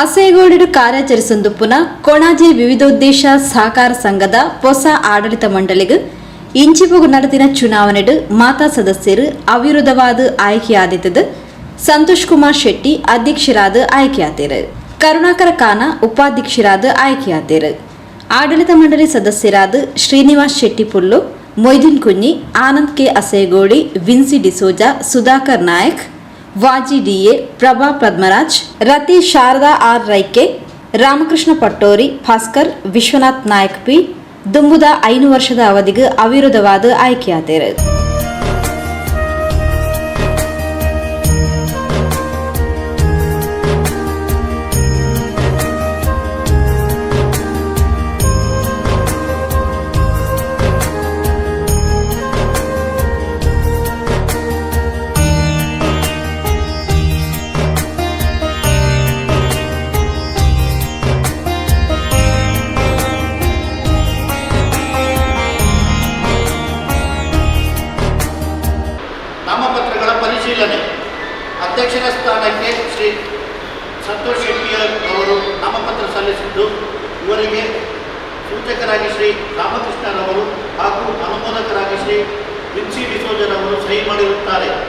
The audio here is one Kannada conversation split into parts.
ಅಸೇಗೋಡಿಡು ಕಾರ್ಯಾಚರಿಸೊಂದುಪ್ಪುನ ಕೊಣಾಜೆ ವಿವಿಧೋದ್ದೇಶ ಸಹಕಾರ ಸಂಘದ ಹೊಸ ಆಡಳಿತ ಮಂಡಳಿಗೆ ಇಂಚಿಪುಗು ನಡೆದಿನ ಚುನಾವಣೆಡು ಮಾತಾ ಸದಸ್ಯರು ಅವಿರೋಧವಾದ ಆಯ್ಕೆಯಾದಿದ್ದದು ಸಂತೋಷ್ ಕುಮಾರ್ ಶೆಟ್ಟಿ ಅಧ್ಯಕ್ಷರಾದ ಆಯ್ಕೆಯಾದರು. ಕರುಣಾಕರ ಖಾನ ಉಪಾಧ್ಯಕ್ಷರಾದ ಆಯ್ಕೆಯಾದರು. ಆಡಳಿತ ಮಂಡಳಿ ಸದಸ್ಯರಾದ Srinivas Shetty Pullu, Moideen Kunhi Anand K. Asegodi, Vincy D'Souza, Sudhakar Nayak Vaji D A Prabha Padmaraj, Rathi Sharada R Raike, Ramakrishna Pattori, Bhaskar, Vishwanath Nayak P ದುಂಬುದ ಐನು ವರ್ಷದ ಅವಧಿಗೆ ಅವಿರೋಧವಾದ ಆಯ್ಕೆಯಾದರು.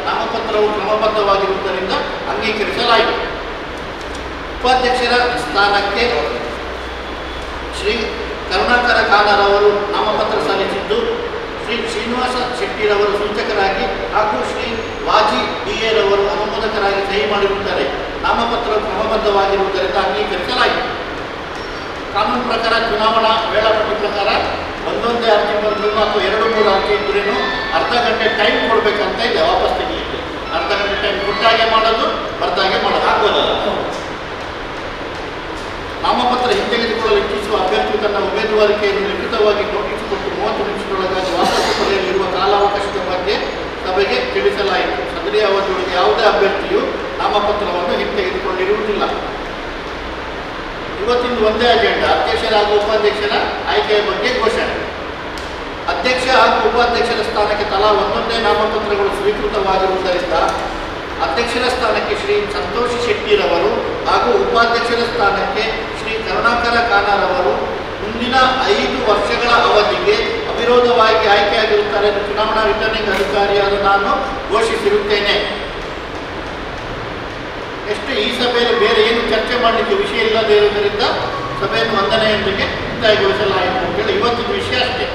ನಾಮಪತ್ರವು ಕ್ರಮಬದ್ಧವಾಗಿರುವುದರಿಂದ ಅಂಗೀಕರಿಸಲಾಯಿತು. ಉಪಾಧ್ಯಕ್ಷರ ಸ್ಥಾನಕ್ಕೆ ಶ್ರೀ ಕರುಣಾಕರ ಕಾಲರವರು ನಾಮಪತ್ರ ಸಲ್ಲಿಸಿದ್ದು, ಶ್ರೀ ಶ್ರೀನಿವಾಸ ಶೆಟ್ಟಿರವರು ಸೂಚಕರಾಗಿ ಹಾಗೂ ಶ್ರೀ ವಾಜಿ ಡಿ ರವರು ಅನುಮೋದಕರಾಗಿ ಸಹಿ ಮಾಡಿರುತ್ತಾರೆ. ನಾಮಪತ್ರ ಕ್ರಮಬದ್ಧವಾಗಿರುವುದರಿಂದ ಅಂಗೀಕರಿಸಲಾಯಿತು. ಕಾನೂನು ಪ್ರಕಾರ ಚುನಾವಣಾ ವೇಳಾಪಟ್ಟಿ ಪ್ರಕಾರ ಒಂದೊಂದೇ ಅಂಕಿ ಬಂದರೂ ಅಥವಾ ಎರಡು ಮೂರು ಅಂಕಿ ಇದ್ರೂ ಅರ್ಧ ಗಂಟೆ ಟೈಮ್ ಕೊಡಬೇಕಂತ ಇದೆ, ವಾಪಸ್ ತೆಗಿಲಿಕ್ಕೆ. ಅರ್ಧ ಗಂಟೆ ಟೈಮ್ ಕೊಟ್ಟಾಗೆ ಮಾಡೋದು ಬರ್ದಾಗೆ ಮಾಡೋದು ಆಗೋದಲ್ಲ ನಾಮಪತ್ರ ಹಿಂತೆಗೆದುಕೊಳ್ಳಲು ಇಚ್ಛಿಸುವ ಅಭ್ಯರ್ಥಿ ತನ್ನ ಉಮೇದುವಾರಿಕೆಯನ್ನು ಲಿಖಿತವಾಗಿ ನೋಟಿಸ್ ಕೊಟ್ಟು ಮೂವತ್ತು ನಿಮಿಷದೊಳಗಾಗಿ ವಾಪಸ್ ಪಡೆಯಲಿರುವ ಕಾಲಾವಕಾಶದ ಬಗ್ಗೆ ಸಭೆಗೆ ತಿಳಿಸಲಾಯಿತು. ಸದರಿ ಅವಧಿಯೊಳಗೆ ಯಾವುದೇ ಅಭ್ಯರ್ಥಿಯು ನಾಮಪತ್ರವನ್ನು ಹಿಂತೆಗೆದುಕೊಂಡಿರುವುದಿಲ್ಲ. ಇವತ್ತಿಂದು ಒಂದೇ ಅಜೆಂಡಾ ಅಧ್ಯಕ್ಷರ ಹಾಗೂ ಉಪಾಧ್ಯಕ್ಷರ ಆಯ್ಕೆಯ ಬಗ್ಗೆ ಘೋಷಣೆ. ಅಧ್ಯಕ್ಷ ಹಾಗೂ ಉಪಾಧ್ಯಕ್ಷರ ಸ್ಥಾನಕ್ಕೆ ತಲಾ ಒಂದೊಂದೇ ನಾಮಪತ್ರಗಳು ಸ್ವೀಕೃತವಾಗಿರುವುದರಿಂದ ಅಧ್ಯಕ್ಷರ ಸ್ಥಾನಕ್ಕೆ ಶ್ರೀ ಸಂತೋಷ್ ಶೆಟ್ಟಿರವರು ಹಾಗೂ ಉಪಾಧ್ಯಕ್ಷರ ಸ್ಥಾನಕ್ಕೆ ಶ್ರೀ ಕರುಣಾಕರ ಕಾನಾರವರು ಮುಂದಿನ ಐದು ವರ್ಷಗಳ ಅವಧಿಗೆ ಅವಿರೋಧವಾಗಿ ಆಯ್ಕೆಯಾಗಿರುತ್ತಾರೆ ಎಂದು ಚುನಾವಣಾ ರಿಟರ್ನಿಂಗ್ ಅಧಿಕಾರಿಯಾದ ನಾನು ಘೋಷಿಸಿರುತ್ತೇನೆ. ಎಷ್ಟು ಈ ಸಭೆಯಲ್ಲಿ ಬೇರೆ ಏನು ಚರ್ಚೆ ಮಾಡಲಿಕ್ಕೆ ವಿಷಯ ಇಲ್ಲದೇ ಇರುವುದರಿಂದ ಸಭೆಯನ್ನು ವಂದನೆಯೊಂದಿಗೆ ಮುಕ್ತಾಯಗೊಳಿಸಲಾಯಿತು ಅಂತೇಳಿ ಇವತ್ತಿನ ವಿಷಯ ಅಷ್ಟೇ.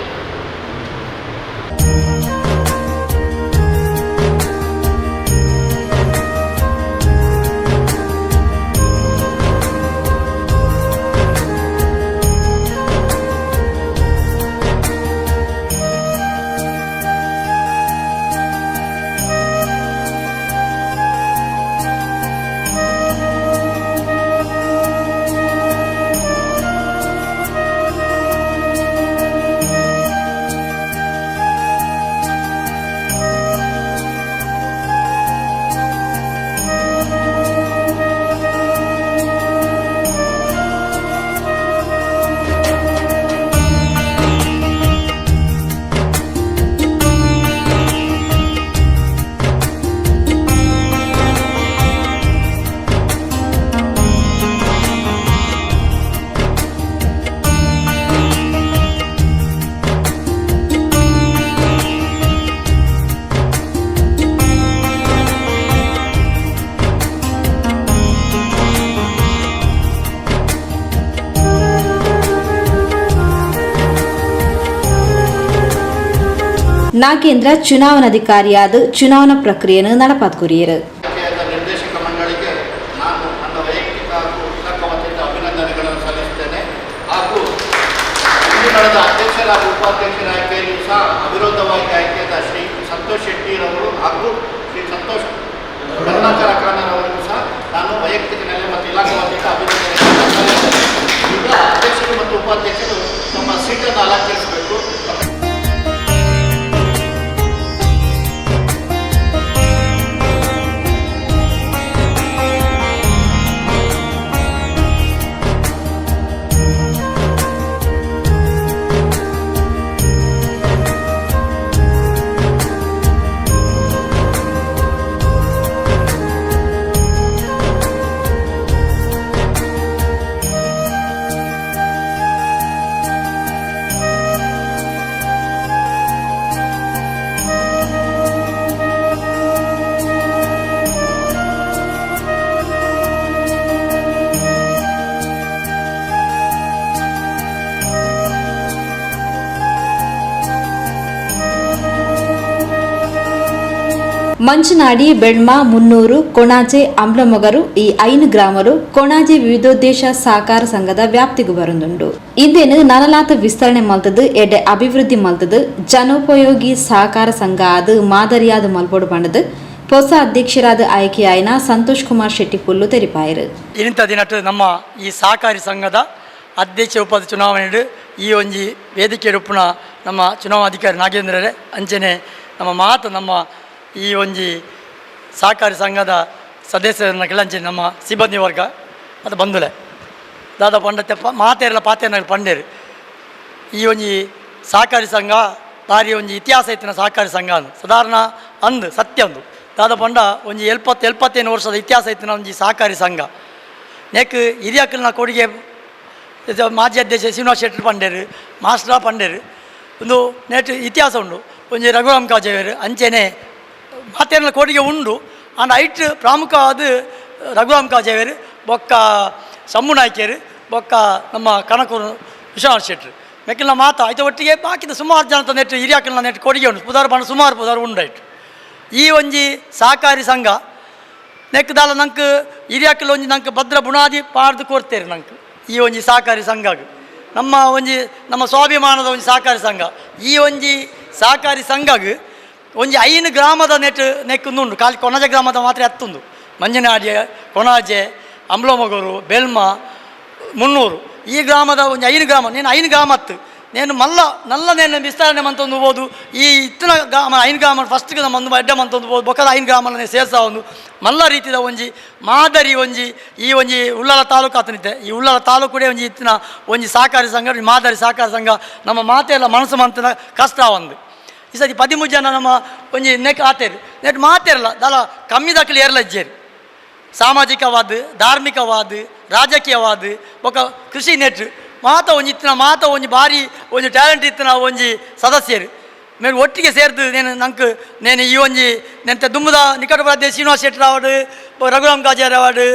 ನಾಗೇಂದ್ರ ಚುನಾವಣಾಧಿಕಾರಿಯಾದ ಚುನಾವಣಾ ಪ್ರಕ್ರಿಯೆಯನ್ನು ನಡಪಾತ್ಕೊರಿಯರು. ಹಾಗೂ ಉಪಾಧ್ಯಕ್ಷರ ಆಯ್ಕೆಯಾದ ಶ್ರೀ ಸಂತೋಷ್ ಶೆಟ್ಟಿರವರು ಹಾಗೂ ಶ್ರೀ ಸಂತೋಷ್ ಸಹ ನಾನು ಮತ್ತು ಇಲಾಖಾ ಮತ್ತು ಉಪಾಧ್ಯಕ್ಷರು ತಮ್ಮ ಸೀಟನ್ನು ಅಲಂಕರಿಸಬೇಕು ಮಂಚನಾಡಿ, ಬೆಳ್ಮ, ಮುನ್ನೂರು, ಕೊಣಾಜೆ, ಅಂಬ್ಲಮೊಗರು, ಈ ಐನು ಗ್ರಾಮರು ಕೊಣಾಜೆ ವಿವಿಧೋದ್ದೇಶ ಸಹಕಾರ ಸಂಘದ ವ್ಯಾಪ್ತಿಗೂ ಬರುಂದುಂಡು ಇಂದೇನು ನನಲಾತ ವಿಸ್ತರಣೆ ಮಲ್ತದು ಎಡೆ ಅಭಿವೃದ್ಧಿ ಮಲ್ತದು ಜನೋಪಯೋಗಿ ಸಹಕಾರ ಸಂಘ ಅದು ಮಾದರಿಯಾದ ಮಲ್ಪೊಡು ಬಂಡದು ಹೊಸ ಅಧ್ಯಕ್ಷರಾದ ಆಯ್ಕೆಯಾಯಿನ ಸಂತೋಷ್ ಕುಮಾರ್ ಶೆಟ್ಟಿ ಪುಲ್ಲು ತೆರಿಪಾಯರು. ಇಂಥ ದಿನಟ್ಟು ನಮ್ಮ ಈ ಸಹಕಾರಿ ಸಂಘದ ಅಧ್ಯಕ್ಷ ಉಪಾಧ್ಯಕ್ಷ ಚುನಾವಣೆ ಈ ಒಂಜಿ ವೇದಿಕೆ ರೂಪಣ ನಮ್ಮ ಚುನಾವಣಾಧಿಕಾರಿ ನಾಗೇಂದ್ರರೇ, ಅಂಚನೆ ನಮ್ಮ ಮಾತು ನಮ್ಮ ಈ ಒಂಜಿ ಸಹಕಾರಿ ಸಂಘದ ಸದಸ್ಯರನ್ನ ಕೆಳಂಚಿ ನಮ್ಮ ಸಿಬ್ಬಂದಿ ವರ್ಗ, ಅದು ಬಂದುಲೆ. ದಾದ ಪಂಡತೆ ಪ ಮಾತೇರಲ ಪಾತೇನ ಪಂಡೇರು. ಈ ಒಂಜಿ ಸಹಕಾರಿ ಸಂಘ ದಾರಿ ಒಂಜಿ ಇತಿಹಾಸ ಇತ್ತಿನ ಸಹಕಾರಿ ಸಂಘ ಅಂದು. ಸಾಧಾರಣ ಅಂದು, ಸತ್ಯ ಅಂದು. ದಾದ ಪಂಡ ಒಂಜಿ ಎಲ್ಪತ್ತು ಎಲ್ಪತ್ತೇನು ವರ್ಷದ ಇತಿಹಾಸ ಇತ್ತಿನ ಒಂಜಿ ಸಹಕಾರಿ ಸಂಘ. ನೆಕ್ ಹಿರಿಯಕ್ಕಲ್ನ ಕೊಡುಗೆ ಮಾಜಿ ಅಧ್ಯಕ್ಷ ಶ್ರೀನಿವಾಸ್ ಶೆಟ್ಟಿ ಪಂಡೇರು, ಮಾಸ್ಟರ್ ಪಂಡೇರು. ಒಂದು ನೆಟ್ ಇತಿಹಾಸ ಉಂಡು. ಒಂಜಿ ರಘುರಾಮ್ ಕಾಜೇವರು ಅಂಚೆನೆ ಮಾತೇನ ಕೋಟಿಗೆ ಉಂಡು. ಆಂಡ ಐಟ್ ಪ್ರಾಮುಖವಾದ ರಘುರಾಮ್ ಕಾಜೇವರು ಬೊಕ್ಕ ಸಮ್ಮು ನಾಯ್ಕೇರು, ಬೊಕ್ಕ ನಮ್ಮ ಕನಕೂರು ವಿಶ್ವನಾಥ್ ಶೆಟ್ರು. ಮೆಕ್ಕಿನ ಮಾತ ಆಯ್ತು ಒಟ್ಟಿಗೆ ಬಾಕಿದ ಸುಮಾರು ಜನ ನೆಟ್ಟು ಹಿರಿಯಕ್ಕಲ್ನ ನೆಟ್ಟು ಕೊಡುಗೆ ಉಂಟು. ಪುದಾರ ಬಣ್ಣ ಸುಮಾರು ಪುದಾರ ಉಂಡಾಯ್ತು. ಈ ಒಂಜಿ ಸಹಕಾರಿ ಸಂಘ ನೆಕ್ಕದಾಲ ನಂಗೆ ಹಿರಿಯಕ್ಕಲು ಒಂಜಿ ನಂಗೆ ಭದ್ರ ಬುನಾದಿ ಪಾಡ್ದು ಕೊಡ್ತೇವೆ ನಂಗೆ ಈ ಒಂಜಿ ಸಹಕಾರಿ ಸಂಘ ನಮ್ಮ ಒಂಜಿ, ನಮ್ಮ ಸ್ವಾಭಿಮಾನದ ಒಂಜಿ ಸಹಕಾರಿ ಸಂಘ. ಈ ಒಂಜಿ ಸಹಕಾರಿ ಸಂಘಗೆ ಒಂಜಿ ಐನು ಗ್ರಾಮದ ನೆಟ್ ನೆಕ್ಕುಂದುಂಡು ಕಾಲಿ ಕೊಣಜೆ ಗ್ರಾಮದ ಮಾತ್ರ ಹತ್ತುಂದು ಮಂಜನಾಡಿಯ ಕೊನಾಜೆ ಅಂಬ್ಲೋಮಗೂರು, ಬೆಲ್ಮ, ಮುನ್ನೂರು. ಈ ಗ್ರಾಮದ ಒಂದು ಐನು ಗ್ರಾಮ, ನೀನು ಐನು ಗ್ರಾಮ ಹತ್ತು. నేను ಮಲ್ಲ, ನಲ್ಲ నేను విస్తరణ ಮಂತೊಂದು ಹೋದು. ಈ ಇತ್ತಿನ ಗ್ರಾಮ ಐನು ಗ್ರಾಮ ಫಸ್ಟ್ಗೆ ನಮ್ಮ ಒಂದು ಅಡ್ಡ ಮಂತೊಂದು బొక్కద ಬೊಕ್ಕದ ಐನು నేను ಸೇರ್ತಾ ಒಂದು. ಮಲ್ಲ ರೀತಿಯ ಒಂಜಿ, ಮಾದರಿ ಒಂಜಿ, ಈ ಒಂಜಿ ಉಳ್ಳಾಲ ತಾಲೂಕು ಆತನಿದ್ದೆ. ಈ ಉಳ್ಳಾಲ ತಾಲೂಕುಡೇ ಒಂಜಿ ಇತ್ತಿನ ಒಂಜಿ ಸಹಕಾರಿ ಸಂಘ, ಮಾದರಿ ಸಹಕಾರ ಸಂಘ. ನಮ್ಮ ಮಾತೆಲ್ಲ ಮನಸ್ಸು ಮಂತನ ಕಷ್ಟ ಒಂದು. ಈ ಸತಿ ಪದಿಮೂರು ಜನ ನಮ್ಮ ಒಂಜಿ ನೆಕ್ ಆತೇರು ನೆಟ್ ಮಾತೇರಲ್ಲ ದಾಲ ಕಮ್ಮಿ ದಾಖಲೆ ಏರ್ಲಜ್ಜೇರು ಸಾಮಾಜಿಕವಾದ ಧಾರ್ಮಿಕವಾದ ರಾಜಕೀಯವಾದ ಒಕ್ಕ ಕೃಷಿ ನೆಟ್ ಮಾತ ಒಂಜಿ ಇತ್ತಿನ ಮಾತ ಒಂಜಿ ಭಾರಿ ಒಂಜಿ ಟ್ಯಾಲೆಂಟ್ ಇತ್ತಿನ ಒಂಜಿ ಸದಸ್ಯರು ಮೇಲೆ ಒಟ್ಟಿಗೆ ಸೇರ್ದು ನೇನು ನಂಗೆ ನೇನು ಈ ಒಂಜಿ ನೆಂತೆ ದುಮ್ಮದ ನಿಕಟ ಪ್ರದೇಶ ಶ್ರೀನಿವಾಸ ಶೆಟ್ಟರ್ ಅವಾರ್ಡು ರಘುರಾಮ್ ಗಾಜಾರ್ ಅವಾರ್ಡು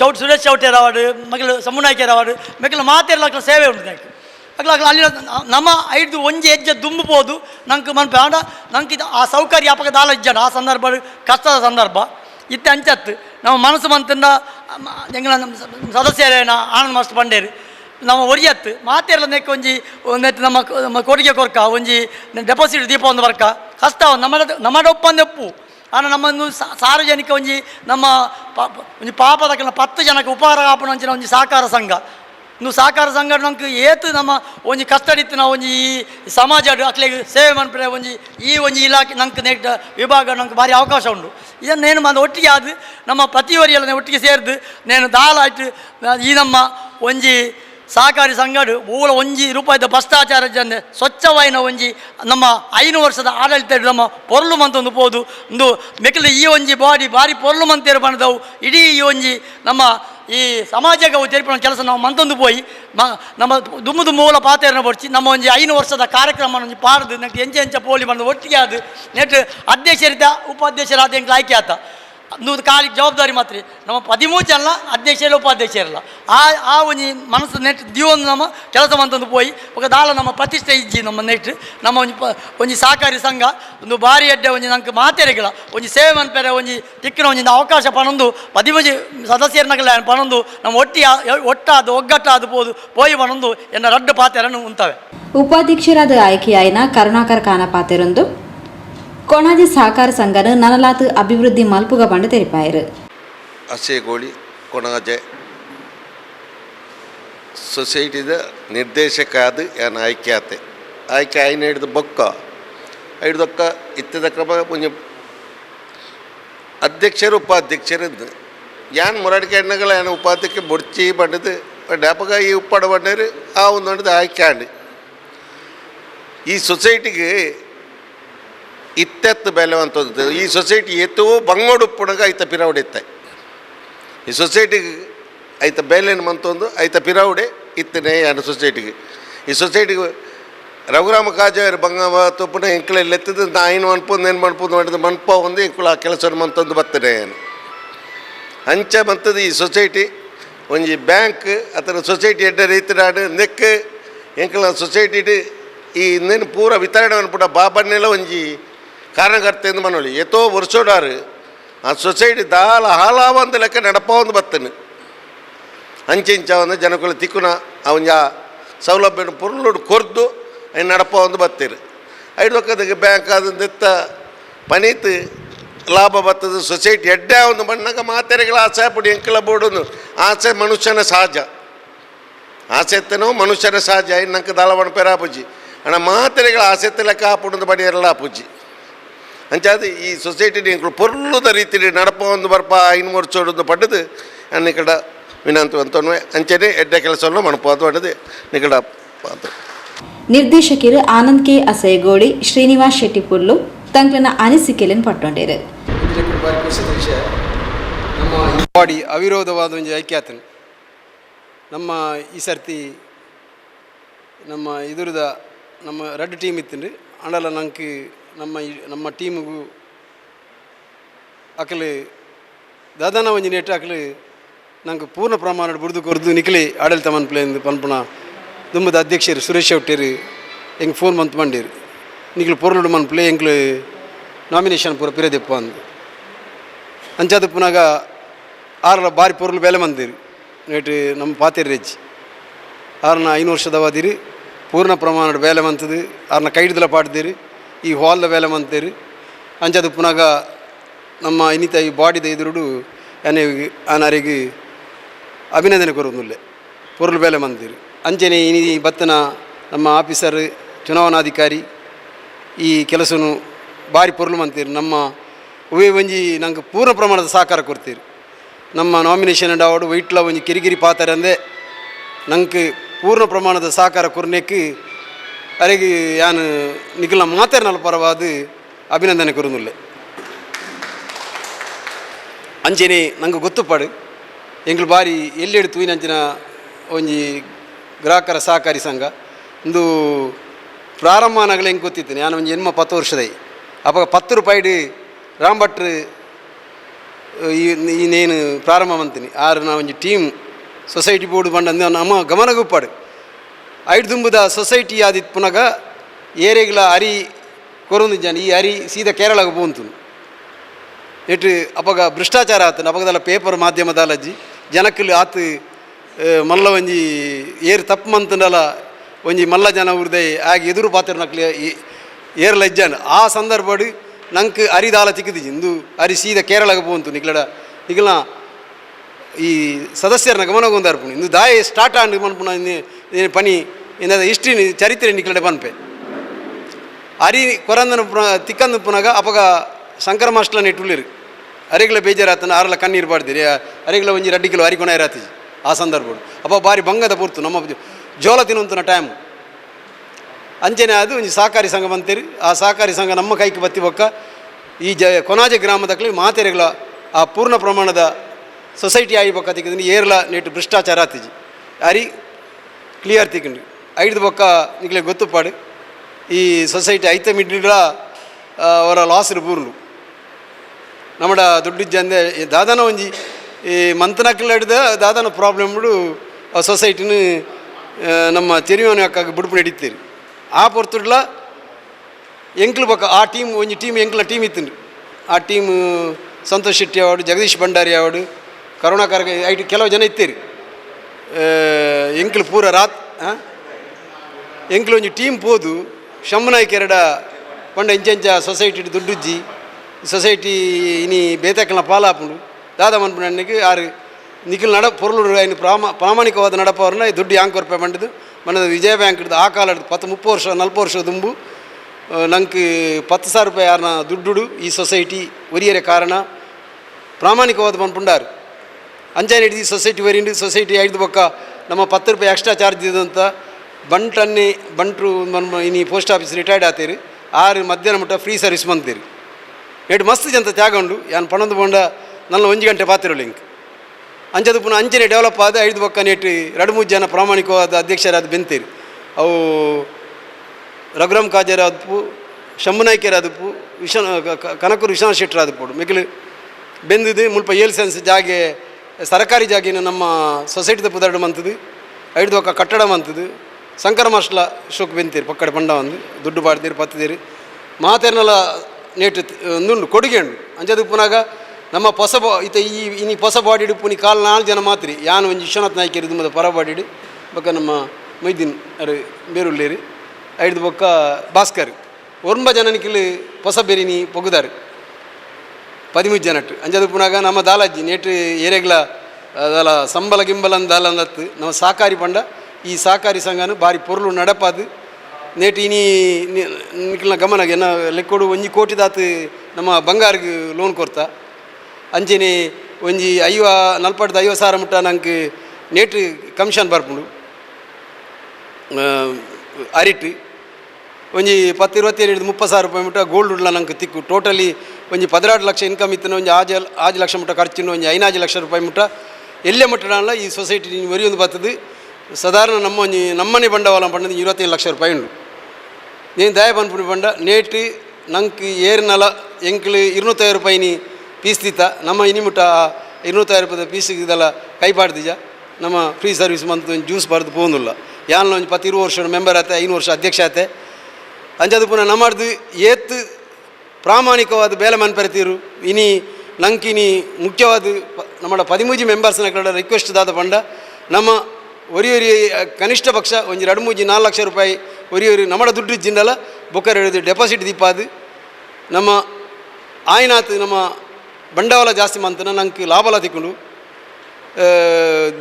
ಚೌಟ್ ಸುರೇಶ್ ಚೌಟೇರ್ ಅವಾರ್ಡು ಮಗಳು ಸಮುನಾಯ್ಕೇರ್ ಅವಾರ್ಡು ಮಕ್ಕಳು ಮಾತೇರ್ಲಾಕ ಸೇವೆ ಉಂಟು ನನಗೆ ಅಗ್ಲ ಅಗ್ಲ, ಅಲ್ಲಿ ನಮ್ಮ ಐದು ಒಂಜಿ ಹೆಜ್ಜೆ ದುಂಬಬೋದು ನಂಗೆ ಮನ ಬೇಡ. ನಂಗೆ ಇದು ಆ ಸೌಕರ್ಯ ಅಪಕ ದಾಲ ಇಜ್ಜಡ. ಆ ಸಂದರ್ಭ, ಕಷ್ಟದ ಸಂದರ್ಭ. ಇತ್ತೆ ಅಂಚತ್ತು. ನಮ್ಮ ಮನಸ್ಸು ಮಂತಂದ ನಮ್ಮ ಸದಸ್ಯರೇನ ಆನಂದ್ ಮಾಸ್ಟರ್ ಪಂಡೇರು. ನಮ್ಮ ಒರಿಯತ್ತು. ಮಾತೆರ್ಲ ನೆಕ್ಕ ಒಂಜಿ ಒಂದೆತ್ತು ನಮ್ಮ ಕೊಡುಗೆ ಕೊರ್ಕ, ಒಂಜಿ ಡೆಪಾಸಿಟ್ ದೀಪ ಒಂದು ವರ್ಕ ಕಷ್ಟ ನಮ್ಮ ನಮ್ಮ ಒಪ್ಪಂದ ಒಪ್ಪು. ಆನ ನಮ್ಮನ್ನು ಸಾರ್ವಜನಿಕ ಒಂಜಿ ನಮ್ಮ ಪ- ಪ- ಒಂಜಿ ಪಾಪದ ಪತ್ತು ಜನಕ್ಕೆ ಉಪಹಾರ ಆಪಣ ಒಂಚಿನ ಒಂಜಿ ಇನ್ನು ಸಹಕಾರ ಸಂಘ ನಂಗೆ ಏತು ನಮ್ಮ ಒಂಜಿ ಕಸ್ತಡಿತ್ತು ನಾವು ಒಂಜಿ ಈ ಸಮಾಜ ಅಕ್ಲೆಗ್ ಸೇವೆ ಮನ್ಪರೆ ಒಂಜಿ ಈ ಒಂಜಿ ಇಲಾಖೆ ನಂಗೆ ನೆಟ್ ವಿಭಾಗ ನಂಗೆ ಭಾರಿ ಅವಕಾಶ ಉಂಟು. ಇದನ್ನು ನೇನು ಮಂದ ಒಟ್ಟಿಗೆ ಆದು ನಮ್ಮ ಪ್ರತಿವರಿಯಲ್ಲ ಒಟ್ಟಿಗೆ ಸೇರಿದು ನೇನು ದಾಳ ಆಯ್ತು, ಈ ನಮ್ಮ ಒಂಜಿ ಸಹಕಾರಿ ಸಂಘಡು ಮೂಲ ಒಂಜಿ ರೂಪಾಯಿದ ಭ್ರಷ್ಟಾಚಾರ ಜನ ಸ್ವಚ್ಛವಾಯಿನ ಒಂಜಿ ನಮ್ಮ ಐನು ವರ್ಷದ ಆಡಳಿತ ನಮ್ಮ ಪೊರ್ಲು ಮಂತೊಂದು ಪೋದು ಒಂದು ಮೆಕ್ಕಲು ಈ ಒಂಜಿ ಬಾಡಿ ಬಾರಿ ಪೊರ್ಲು ಮಂತೇರು ಬಂದವು. ಇಡೀ ಈ ಒಂಜಿ ನಮ್ಮ ಈ ಸಮಾಜಕ್ಕೆ ತೆರಪಿನ ಕೆಲಸ ನಾವು ಮಂತೊಂದು ಪೋಯಿ. ಮ, ನಮ್ಮ ದುಮ್ಮದು ಮೂಲ ಪಾತೆರನ್ನ ಬರ್ಚಿ ನಮ್ಮ ಒಂಜಿ ಐನು ವರ್ಷದ ಕಾರ್ಯಕ್ರಮ ಒಂಜಿ ಪಾಡ್ದು, ನೆಕ್ಸ್ಟ್ ಎಂಚ ಎಂಚ ಪೋಲಿ ಬಂದು ಒಟ್ಟಿಗೆ ಅದು ನೆಟ್ ಅಧ್ಯಕ್ಷರಿದ್ದ ಉಪಾಧ್ಯಕ್ಷರಾದ ಎಂಕ್ಲು ಆಯ್ಕೆ ಆತ. ಒಂದು ಕಾಲಿಗೆ ಜವಾಬ್ದಾರಿ ಮಾತ್ರ. ನಮ್ಮ ಪದಿಮೂರು ಜನ ಅಧ್ಯಕ್ಷರಲ್ಲ ಉಪಾಧ್ಯಕ್ಷರಲ್ಲ ಆ ಆ ಒಂಜಿ ಮನಸ್ಸು ನೆಟ್, ದಿವೊಂದು ನಮ್ಮ ಕೆಲಸ ಮಂತೊಂದು ಪೋಯಿ ಒಂದು ದಾಲ ನಮ್ಮ ಪ್ರತಿಷ್ಠೆ ಇಜ್ಜಿ, ನಮ್ಮ ನೆಟ್, ನಮ್ಮ ಒಂಜಿ ಪ ಒಂಜಿ ಸಹಕಾರಿ ಸಂಘ, ಒಂದು ಬಾರಿ ಅಡ್ಡೆ ಒಂಜಿ ನಂಗೆ ಮಾತೆರೆಗಳ ಒಂಜಿ ಸೇವೆ ಮನ್ಪೆರೆ ಒಂಜಿ ತಿಕ್ಕಿನ ಒಂಜಿ ಅವಕಾಶ ಪಣಂದು ಪದಿಮೂಜಿ ಸದಸ್ಯರನ್ನಗಲ ಪಣಂದು, ನಮ್ಮ ಒಟ್ಟಿ ಒಟ್ಟಾದ, ಒಗ್ಗಟ್ಟಾದ ಪೋದು, ಪೋಯಿ ಪಣಂದು ಎನ್ನ ರಡ್ಡು ಪಾತೆರನ್ನು ಉಂತವೆ. ಉಪಾಧ್ಯಕ್ಷರಾದ ಆಯ್ಕೆಯಾಯಿನ ಕರುಣಾಕರ್ ಕಾನಪಾತೆರೊಂದು ಕೊಣಾಜೆ ಸಹಕಾರ ಸಂಘನ നനലാത്ത് ಅಭಿವೃದ್ಧಿ ಮಲ್ಪುಗ ಬಂಡು ತೆರಿಪಾಯರು ಹಸೆಗೋಳಿ ಕೊಣಾಜೆ ಸೊಸೈಟಿದ ನಿರ್ದೇಶಕ ಆದ ಏನು ಆಯ್ಕೆ ಆತೆ ಆಯ್ಕೆ ಆಯ್ನ ಹಿಡಿದು ಬೊಕ್ಕ ಹಿಡ್ದೊಕ್ಕ ಇತ್ತದ ಕ್ರಮ ಒಂಜಿ ಅಧ್ಯಕ್ಷರು ಉಪಾಧ್ಯಕ್ಷರು ಯಾನ್ ಮುರಡಿಕೆ ಎಣ್ಣಗಳ ಏನು ಉಪಾಧ್ಯಕ್ಷ ಬುಡ್ಚಿ ಬಂಡದು ಡ್ಯಾಪಗ ಈ ಉಪ್ಪಾಡ ಬಂಡರು ಆ ಒಂದು ಆಯ್ಕೆ ಆಂಡಿ ಈ ಸೊಸೈಟಿಗೆ ಇತ್ತೆತ್ತು ಬೆಲೆ ಅಂತದ್ದು ಈ ಸೊಸೈಟಿ ಎತ್ತು ಬಂಗೋಡು ಪುಣಗ ಐತ ಇತ್ತೆ. ಈ ಸೊಸೈಟಿಗೆ ಐತ ಬೇಲೇನು ಮಂತೊಂದು, ಐತ ಪಿರಾವುಡೆ ಇತ್ತನೆ ಅನ್ನ ಸೊಸೈಟಿಗೆ. ಈ ಸೊಸೈಟಿಗೆ ರಘುರಾಮ ಕಾಜಾಯರು ಬಂಗವ ತುಪ್ಪನ ಎಂಕ್ಲೆಲ್ಲ ಎತ್ತದ ನಾ ಏನು ಮನ್ಪೊಂದು ಏನು ಮನ್ಪೊಂದು ಮಾಡಿದ ಮನ್ಪ ಒಂದು ಇಂಕ್ಳು ಆ ಕೆಲಸ ಮಂತೊಂದು ಏನು. ಅಂಚ ಮಂತದ ಈ ಸೊಸೈಟಿ. ಒಂಜಿ ಬ್ಯಾಂಕ್ ಅಥವಾ ಸೊಸೈಟಿ ಎಡ್ಡ ರೈತರಾಡು ನೆಕ್ ಎಂಕಲ ಸೊಸೈಟಿ ಈ ಇನ್ನೇನು ಪೂರ ವಿತರಣೆ ಅನ್ಪುಟ ಬಾಬಣ್ಣೆಲ್ಲ ಒಂಜಿ ಕಾರಣಕರ್ತೆಯಿಂದ ಮನೋಳಿ ಎತ್ತೋ ವರ್ಷೋಡಾರು, ಆ ಸೊಸೈಟಿ ದಾಲ ಹಾಲಾವಂದ ಲೆಕ್ಕ ನಡಪಾವಂದು ಬತ್ತನು. ಅಂಚೆ ಇಂಚ ಒಂದು ಜನಗಳು ತಿಕ್ಕುನ ಅವನ ಸೌಲಭ್ಯ ಪುರ್ಲೋಡು ಕೊರ್ದು ಅಯ್ಯ ನಡಪ ಒಂದು ಬತ್ತೀರು. ಒಕ್ಕದಿಗೆ ಬ್ಯಾಂಕ್ ಅದೆತ್ತ ಪನೀತ್ ಲಾಭ ಬರ್ತದೆ ಸೊಸೈಟಿ ಎಡ್ಡೆ ಒಂದು ಮಣ್ಣಾಗ ಮಾತೆರೆಗಳ ಆಸೆ ಪುಡಿ ಎಂಕಲ ಬೋಡೋನು. ಆಸೆ ಮನುಷ್ಯನ ಸಹಜ. ಆಸೆ ಎತ್ತನೋ ಮನುಷ್ಯನ ಸಹಜ. ಇನ್ನಂಕ ದಾಳವಣ ಪೆರಾಪುಜಿ ಅಣ್ಣ ಮಾತೆರೆಗಳ ಆಸೆ ಎತ್ತ ಲೆಕ್ಕ ಆಪುಣದ ಬಡಿಯರಲ್ಲ ಆಪುಜಿ ಅಂಚಾದ ಈ ಸೊಸೈಟಿ ನೀವು ಪೊರ್ಲುದ ರೀತಿಯಲ್ಲಿ ನಡಪ ಒಂದು ಬರ್ಪ ಐನ್ ವರ್ಷೋಡೊಂದು ಪಡ್ಡದು ಅನ್ನ ಕಡ ವಿನಂತು ಅಂತನ್ವೆ. ಅಂಚನೆ ಎಡ್ಡೆ ಕೆಲಸವನ್ನು ಮಣಪಾದು ಪಡ್ಡದು ನಿಕಡ ಪಾತು ನಿರ್ದೇಶಕರು ಆನಂದ್ ಕೆ ಅಸೈಗೋಳಿ ಶ್ರೀನಿವಾಸ್ ಶೆಟ್ಟಿಪುರ್ಲು ತಂಕ್ಲನ ಅನಿಸಿಕೆಲೆನ್ ಪಟ್ಟೊಂಡೇರು. ನಮ್ಮ ಬಾಡಿ ಅವಿರೋಧವಾದ ಒಂದು ಐಕ್ಯಾತನ. ನಮ್ಮ ಈ ಸರ್ತಿ ನಮ್ಮ ಇದುರದ ನಮ್ಮ ರೆಡ್ ಟೀಮ್ ಇತ್ತು ಅಂಡಲ ನಂಗೆ ನಮ್ಮ ನಮ್ಮ ಟೀಮಿಗೂ ಅಕಲು, ದಾದಾನ ಒಂಜಿ ನೆಟ್ಟು ಅಕಲು, ನಂಗೆ ಪೂರ್ಣ ಪ್ರಮಾಣದ ಬುಡ್ದು ಕೊರ್ದು ನಿಖಲಿ ಆಡಳಿತ ಮನ್ಪ್ಲೇಂದು ಪನ್ಪುಣ ದುಂಬದ ಅಧ್ಯಕ್ಷರು ಸುರೇಶ್ ಶೆಟ್ಟಿರು ಹೆಂಗೆ ಫೋನ್ ಮಂತ್ ಮಾಡಿರು. ನಿಕ್ಲು ಪೊರ್ಲುಡು ಮನ್ಪ್ಲೆ ಎಂಕ್ಲು ನಾಮಿನೇಷನ್ ಪೂರ ಪಿರದೆಪ್ಪ ಅಂದು. ಅಂಚಾದ ಪುನಗ ಆರ್ಲ ಬಾರಿ ಪೊರ್ಲು ಬೆಲೆ ಮಂದಿರು. ನೇಟು ನಮ್ಮ ಪಾತೇರಿ ರೆಜ್. ಆರ್ನ ಐನು ವರ್ಷದ ಅವಧಿರು ಪೂರ್ಣ ಪ್ರಮಾಣದ ಬೇಲೆ ಮಂತದು. ಆರ್ನ ಕೈಡ್ದಲ ಪಾಡ್ದಿರು. ಈ ಹಾಲ್ದ ವೇಲೆ ಮಂತೇರು ಅಂಚದು ಪುನಗ ನಮ್ಮ ಇನ್ನಿತ ಈ ಬಾಡಿದ ಎದುರುಡು ಅನೆ ಅನಾರಿಗೆ ಅಭಿನಂದನೆ ಕೊರೋದುಲ್ಲೆ ಪೊರ್ಲು ಬೇಲೆ ಮಂದಿರು ಅಂಚನೆ ಇನಿ ಬತ್ತನ ನಮ್ಮ ಆಫೀಸರ್, ಚುನಾವಣಾಧಿಕಾರಿ, ಈ ಕೆಲಸನು ಭಾರಿ ಪೊರ್ಲು ಮಂತೀರಿ. ನಮ್ಮ ಉವೆ ಒಂಜಿ ನಂಗೆ ಪೂರ್ಣ ಪ್ರಮಾಣದ ಸಹಕಾರ ಕೊಡ್ತೀರಿ. ನಮ್ಮ ನಾಮಿನೇಷನ್ ಅವಾರ್ಡು ವೈಟ್ಲ ಒಂಜಿ ಕಿರಿಕಿರಿ ಪಾತಾರೆ ಅಂದೆ ನಂಗೆ ಪೂರ್ಣ ಪ್ರಮಾಣದ ಸಹಕಾರ ಕೊರ್ನೆಕ್ಕೆ ಅರೆಗೆ ಯಾನು ನಿಖಿಲ ಮಾತಾಡಿನಲ್ಲ ಪರವಾದ ಅಭಿನಂದನೆ ಕೊರುನುಲ್ಲೆ. ಅಂಚೆನೆ ನಂಗೆ ಗೊತ್ತುಪಾಡು ಎಂಗ್ಳು ಬಾರಿ ಎಲ್ಲೆಡು ತೂಯಿನಂಚಿನ ಒಂಜಿ ಗ್ರಾಹಕರ ಸಹಕಾರಿ ಸಂಘ. ಇಂದು ಪ್ರಾರಂಭ ನಗಲೆ ಹೆಂಗೆ ಗೊತ್ತಿತ್ತು ನಾನು ಒಂಜಿ ಎನ್ಮ ಪತ್ತು ವರ್ಷದೈ ಅವಾಗ ಪತ್ತು ರೂಪಾಯಿಡು ರಾಂಭಟ್ರು, ಈ ನೇನು ಪ್ರಾರಂಭ ಮಂತೀನಿ. ಆರು ನಾ ಒಂಜಿ ಟೀಮ್ ಸೊಸೈಟಿ ಬೋರ್ಡ್ ಬಂಡ ನಮ್ಮ ಗಮನಗುಪ್ಪಾಡು ಐದು ದುಂಬುದ ಸೊಸೈಟಿ ಆದಿತ್ತು ಪುನಗ ಏರೆಗ್ಲ ಅರಿ ಕೊರೊಂದು ಜನ ಈ ಅರಿ ಸೀದಾ ಕೇರಳಗೆ ಪೋಂತು ಎಟ್ಟು ಅಪಗ ಭ್ರಷ್ಟಾಚಾರ ಆತನ, ಅಪಗದಲ್ಲ ಪೇಪರ್ ಮಾಧ್ಯಮದಲ್ಲಜ್ಜಿ ಜನಕ್ಕಲ್ಲಿ ಆತು ಮಲ್ಲ ಒಂಜಿ ಏರು ತಪ್ಪು ಮಂತನಲ್ಲ ಒಂಜಿ ಮಲ್ಲ ಜನ ಉರ್ದೆ ಆಗಿ ಎದುರು ಪಾತ್ರ ನಕ್ಲಿ ಏರ್ ಲಜ್ಜನ್. ಆ ಸಂದರ್ಭಡು ನಂಗೆ ಅರಿದಾಲ ತಿಕ್ಕದಿಜಿ ಇಂದು ಅರಿ ಸೀದಾ ಕೇರಳಗೆ ಪೋಂತು ನಿಕ್ಲಡ ನಿಕ್ಲ ಈ ಸದಸ್ಯರನ್ನ ಗಮನಗೊಂದಾರ್ಪುಣಿ ಇಂದು ದಾಯ ಸ್ಟಾರ್ಟ್ ಆಂಡ್ ಮನ್ಪುಣ ಇನ್ನದ ಹಿಸ್ಟ್ರಿ ಚರಿತ್ರೆ ನಿಕ್ಲಡೆ ಪನ್ಪೆ ಅರಿ ಕೊರಂದನ ಪುನ ತಿಕ್ಕಂದು ಪುನಗ ಅಪಗ ಶಂಕರ ಮಾಸ್ಟ್ಲ ನೆಟ್ಟುಳ್ಳಿರು ಅರಿಗಳ ಬೇಜಾರಾತನ, ಆರಲ ಕಣ್ಣೀರು ಬಾಡ್ದಿರಿ ಅರಿಗಳ ಒಂಜಿ ರಡ್ಡಿ ಕಿಲೋ ಅರಿ ಕೊನೆ ರಾತಿಜಿ ಆ ಸಂದರ್ಭ ಅಪ್ಪ ಬಾರಿ ಬಂಗದ ಪೂರ್ತು, ನಮ್ಮ ಜೋಲ ತಿನ್ನುವಂತನ ಟೈಮ್ ಅಂಚನೆ ಅದು ಒಂಜಿ ಸಹಕಾರಿ ಸಂಘ ಬಂತೇರಿ. ಆ ಸಹಕಾರಿ ಸಂಘ ನಮ್ಮ ಕೈಗೆ ಬತ್ತಿ ಬೊಕ್ಕ. ಈ ಜ, ಕೊನಾಜೆ ಗ್ರಾಮದಕ್ಲಿ ಮಾತೆರೆಗಳ ಆ ಪೂರ್ಣ ಪ್ರಮಾಣದ ಸೊಸೈಟಿ ಆಗಿ ಬೊಕ್ಕ ತಿಕ್ಕಿದ್ರೆ ಏರ್ಲ ನೆಟ್ಟು ಭ್ರಷ್ಟಾಚಾರ ಆತಿಜಿ. ಅರಿ ಕ್ಲಿಯರ್ ತಿಕ್ಕಂಡು ಐದು ಬೊಕ್ಕ ನಿಕ್ಲೆ ಗೊತ್ತುಪಾಡು ಈ ಸೊಸೈಟಿ ಐತೆ ಮಿಡ್ಲ ಅವರ ಲಾಸ್ರು ಪೂರ್ಲು ನಮ್ಮ ದುಡ್ಡು ಜಂದೆ ದಾದಾನ ಒಂಜಿ, ಈ ಮಂತ್ನಕ್ಕಲ್ಲಿ ಹಿಡ್ದ ದಾದಾನ ಪ್ರಾಬ್ಲಮ್ ಆ ಸೊಸೈಟಿನ ನಮ್ಮ ಚೆರಿಯೋನ ಅಕ್ಕಾಗ ಬುಡುಪು ನಡೀತೀರಿ ಆ ಪೊರ್ತುಡ್ಲ ಎಂಕ್ಲ ಬೊಕ್ಕ ಆ ಟೀಮ್ ಒಂಜಿ ಟೀಮ್ ಎಂಕ್ಲ ಟೀಮ್ ಇತ್ತು ಆ ಟೀಮ್ ಸಂತೋಷ್ ಶೆಟ್ಟಿ ಅವಡು, ಜಗದೀಶ್ ಭಂಡಾರಿ ಆವಡು ಕರುಣಾಕರ ಐಟು ಕೆಲವು ಜನ ಇತ್ತೀರಿ. ಎಂಕಲು ಪೂರ ರಾತ್ ಎಂಕಲು ಒಂಜಿ ಟೀಮ್ ಪೋದು ಶಮ್ಮನಾಯಿ ಕೆರಡ ಪಂಡ ಇಂಚೆಂಚ ಸೊಸೈಟಿ ದುಡ್ಡುಜ್ಜಿ ಸೊಸೈಟಿ ಇನಿ ಬೇತಕ್ಕನ ಪಾಲಾಪುಂಡು ದಾದ ಮನ್ಪುಣ್ಣಗೆ ಆರು ನಿಖಿಲ್ ನಡ ಪೊರುಳು ಆಯ್ನು ಪ್ರಾಮ ಪ್ರಾಮಾಣಿಕವಾದ ನಡಪವ್ರನ್ನ ದುಡ್ಡು ಯಾಂಕ್ ರೂಪಾಯಿ ಬಂಡದು ಮನದ ವಿಜಯ ಬ್ಯಾಂಕ್ ಹಿಡಿದು ಆ ಕಾಲ ಹಿಡಿದು ಪತ್ತು ಮುಪ್ಪು ವರ್ಷ ನಲ್ಪು ವರ್ಷ ದುಂಬು ನಂಗೆ ಪತ್ತು ಸಾವಿರ ರೂಪಾಯಿ ಯಾರನ್ನ ದುಡ್ಡು ಈ ಸೊಸೈಟಿ ಒರಿಯರೆ ಕಾರಣ ಪ್ರಾಮಾಣಿಕವಾದ ಮನ್ಪುಂಡಾರು ಅಂಜಾನೆ ಹಿಡಿದು ಸೊಸೈಟಿ ಒರಿಂಡು ಸೊಸೈಟಿ ಐದು ಪಕ್ಕ ನಮ್ಮ ಪತ್ತು ರೂಪಾಯಿ ಎಕ್ಸ್ಟ್ರಾ ಚಾರ್ಜ್ ಇದಂತ ಬಂಟನ್ನಿ ಬಂಟ್ರು ನಮ್ಮ ಇನಿ ಪೋಸ್ಟ್ ಆಫೀಸ್ ರಿಟೈರ್ಡ್ ಆತೀರಿ ಆರು ಮಧ್ಯಾಹ್ನ ಮಟ್ಟ ಫ್ರೀ ಸರ್ವಿಸ್ ಬಂತೀರಿ ಏಟು ಮಸ್ತ್ ಜನ ತ್ಯಾಗೊಂಡು, ಯಾನು ಪಣಂದು ನನ್ನ ನಲ್ಲ ಒಂಜಿ ಗಂಟೆ ಪಾತಿರೋಳು ಲಿಂಕ್ ಅಂಚದು ಪುನಃ ಅಂಚನೆ ಡೆವಲಪ್ ಆದ, ಐದು ಪಕ್ಕ ನೆಟ್ಟು ಎರಡು ಮೂರು ಜನ ಪ್ರಾಮಾಣಿಕವಾದ ಅಧ್ಯಕ್ಷರಾದ ಬೆಂತೀರಿ. ಅವು ರಘುರಾಮ್ ಕಾಜರ್ ಆದಪ್ಪು ಶಂಭನಾಯ್ಕರ್ ಆದಪ್ಪು ವಿಶ್ವ ಕನಕರು ವಿಶ್ವನಾಥ ಕನಕೂರು ವಿಶ್ವನಾಥ್ ಶೆಟ್ಟರ್ ಆದಪ್ಪು ಮಿಗಿಲು ಬೆಂದಿದ್ದು ಮುಲ್ಪ ಏಲ್ ಸೆನ್ಸ್ ಜಾಗೆ ಸರ್ಕಾರಿ ಜಾಗಿನ ನಮ್ಮ ಸೊಸೈಟಿದ ಪುದರ್ಡು ಮಂತದು ಐದು ಒಕ್ಕ ಕಟ್ಟಡ ಮಂತದು ಶಂಕರ ಮಾಸ್ಟ್ಲ ಶೋಕ್ ಬೆಂತೀರಿ ಪಕ್ಕಡೆ ಪಂಡ ಒಂದು ದುಡ್ಡು ಬಾಡ್ದಿರಿ ಪತ್ತಿದ್ದೀರಿ ಮಾತೇರ್ನಲ್ಲ ನೇಟ್ ನುಂಡು ಕೊಡುಗೆ ಉಂಡು ಅಂಜದ ಪುನಗ ನಮ್ಮ ಬಾ ಈತ ಈ, ಇನಿ ಹೊಸ ಬಾಡಿಡು ಪುನಿ ಕಾಲು ನಾಲ್ಕು ಜನ ಮಾತ್ರಿ. ಯಾನು ಒಂಜಿ ವಿಶ್ವನಾಥ್ ನಾಯ್ಕಿ ಇರಿದು ಮತ್ತು ಪರ ಬಾಡಿಡು. ಬೊಕ್ಕ ನಮ್ಮ ಮೈದೀನ್ ಅರು ಬೇರುಳ್ಳೇರಿ ಐದು ಬೊಕ್ಕ ಭಾಸ್ಕರ್. ಒಂಬ ಜನನಿಕಿಲ್ ಹೊಸ ಬೇರಿನಿ ಪೊಗುದಾರು. ಜನಟ್ ಅಂಜದು ಪುನಾಗ ನಮ್ಮ ದಾಲಾಜಿ ನೇಟ್ ಏರೆಗ್ಲ ಅದಲ ಸಂಬಳ ಗಿಂಬಲ ದಾಲ ಅಂದತ್ತು ನಮ್ಮ ಸಾಕಾರಿ ಪಂಡ ಈ ಸಹಕಾರಿ ಸಂಘನು ಬಾರಿ ಪೊರ್ಲು ನಡಪಾದು ನೇಟ್ ಇನಿ ನಿಖಿಲ್ನ ಗಮನಗೆ ಏನ ಲೆಕ್ಕೋಡು ಒಂಜಿ ಕೋಟಿ ದಾತು ನಮ್ಮ ಬಂಗಾರಿಗೆ ಲೋನ್ ಕೊರ್ತ ಅಂಚೆನೆ ಒಂಜಿ ಐವ ನಲ್ಪಟ್ಟದ ಐವ ಸಾವಿರ ಮುಟ್ಟ ನಂಗೆ ನೇಟು ಕಮಿಷನ್ ಬರ್ಪುಂಡು ಅರಿಟ್ ಒಂಜಿ ಪತ್ತು ಇರುವತ್ತೇಳು ಹಿಡಿದು ಮುಪ್ಪತ್ತು ಸಾವಿರ ರೂಪಾಯಿ ಮುಟ್ಟ ಗೋಲ್ಡ್ ಉಡ್ಲ ನಂಗೆ ತಿಕ್ಕು ಟೋಟಲಿ ಒಂಜಿ ಪದಿನಾರು ಲಕ್ಷ ಇನ್ಕಮ್ ಇತ್ತಿನ ಒಂಜಿ ಆಜ, ಆಜು ಲಕ್ಷ ಮುಟ್ಟ ಖರ್ಚಿನ ಒಂಜಿ ಐನಾಜು ಲಕ್ಷ ರೂಪಾಯಿ ಮುಟ್ಟ. ಎಲ್ಲೇ ಮುಟ್ಟಡಲ್ಲ ಈ ಸೊಸೈಟಿ ಒರಿಯೊಂದು ಬರ್ತದೆ. ಸಾಧಾರಣ ನಮ್ಮ ಒಂಜಿ, ನಮ್ಮನೆ ಬಂಡವಾಳ ಪಂಡದು இருபத்தேழு ಲಕ್ಷ ರೂಪಾಯಿ ಉಂಡು ನೀನು ದಯ ಬಂದ್ಬಿಡಿ ಪಂಡ ನೇಟ್ ನಂಗೆ ಏರ್ನಲ ಎಂಕ್ಳು இருநூத்தாயிரம் ರೂಪಾಯಿ ನೀ ಪೀಸ್ ತಿತ್ತ. ನಮ್ಮ ಇನಿ ಮುಟ್ಟ இருநூத்தாயிரம் ರೂಪಾಯಿ ಪೀಸ್ ಇದೆಲ್ಲ ಕೈಪಾಡ್ದಿಜ ನಮ್ಮ ಫ್ರೀ ಸರ್ವಿಸ್ ಬಂತು ಜ್ಯೂಸ್ ಬರೆದು ಪೋಂದಿಲ್ಲ ಯಾನ್ಲ ಒಂದು ಪತ್ತು ಇರುವ ವರ್ಷ, ಮೆಂಬರ್ ಆತೆ, ಐನೂರು ವರ್ಷ ಅಧ್ಯಕ್ಷ ಆತೆ. ಅಂಜದು ಪುನಃ ನಮ್ಮದು ಏತ್ ಪ್ರಾಮಾಣಿಕವಾದ ಬೇಲೆ ಮನ್ಪೆರತೀರು ಇನಿ ಮುಖ್ಯವಾದ ಪ- ನಮ್ಮ ಪದಿಮೂಜಿ ಮೆಂಬರ್ಸ್ನ ಕಡೆ ರಿಕ್ವೆಸ್ಟ್ ದಾದ ಪಂಡ, ನಮ್ಮ ಒರಿ ಒರಿ ಕನಿಷ್ಠ ಪಕ್ಷ ಒಂಜಿ ಎರಡು ಮೂಜಿ ನಾಲ್ಕು ಲಕ್ಷ ರೂಪಾಯಿ ಒರಿ ಒರಿ ನಮ್ಮ ದುಡ್ಡು ಇಜ್ಜಿಂಡಲ ಬೊಕ್ಕರ್ ಹಿಡಿದು ಡೆಪಾಸಿಟ್ ದೀಪಾದು. ನಮ್ಮ ಆಯ್ನಾತ್ ನಮ್ಮ ಬಂಡವಾಳ ಜಾಸ್ತಿ ಮಂತನ ನಂಗೆ ಲಾಭಲ ತಿಕ್ಕೊಂಡು.